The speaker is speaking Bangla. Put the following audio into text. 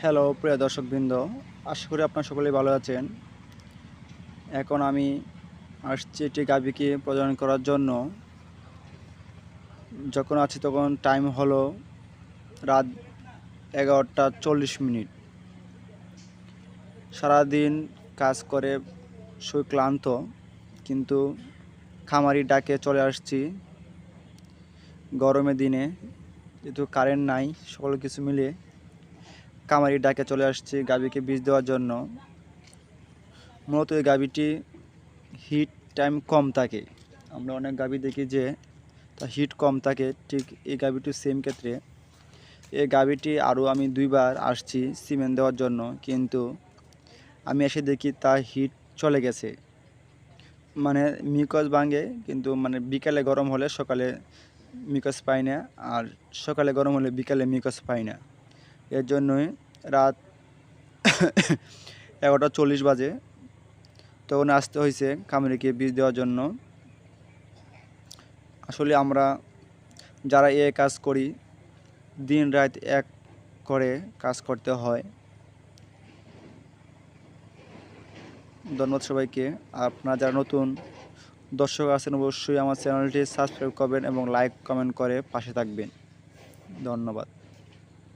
হ্যালো প্রিয় দর্শকবৃন্দ। আশা করি আপনারা সকলেই ভালো আছেন। এখন আমি আসছি একটি গাভীকে প্রজনন করার জন্য। যখন আছি তখন টাইম হলো রাত এগারোটা চল্লিশ মিনিট। সারাদিন কাজ করে শরীর ক্লান্ত, কিন্তু খামারি ডাকে চলে আসছি। গরমের দিনে যেহেতু কারেন্ট নাই, সকল কিছু মিলিয়ে। কামারি ডাকে চলে আসছি গাভীকে বীজ দেওয়ার জন্য। মূলত এই গাভীটি হিট টাইম কম থাকে। আমরা অনেক গাভী দেখি যে তার হিট কম থাকে, ঠিক এই গাভীটি সেম ক্ষেত্রে। এই গাভীটি আরও আমি দুইবার আসছি সিমেন্ট দেওয়ার জন্য, কিন্তু আমি এসে দেখি তার হিট চলে গেছে। মানে মিকস ভাঙে, কিন্তু মানে বিকালে গরম হলে সকালে মিকস পাই না, আর সকালে গরম হলে বিকালে মিকস পাই না। এর জন্যই রাত এগারোটা চল্লিশ বাজে। তখন আসতে হয়েছে কামড়িকে বীজ দেওয়ার জন্য। আসলে আমরা যারা এ কাজ করি, দিন রাত এক করে কাজ করতে হয়। ধন্যবাদ সবাইকে। আপনারা যারা নতুন দর্শক আছেন, অবশ্যই আমার চ্যানেলটি সাবস্ক্রাইব করবেন এবং লাইক, কমেন্ট করে পাশে থাকবেন। ধন্যবাদ।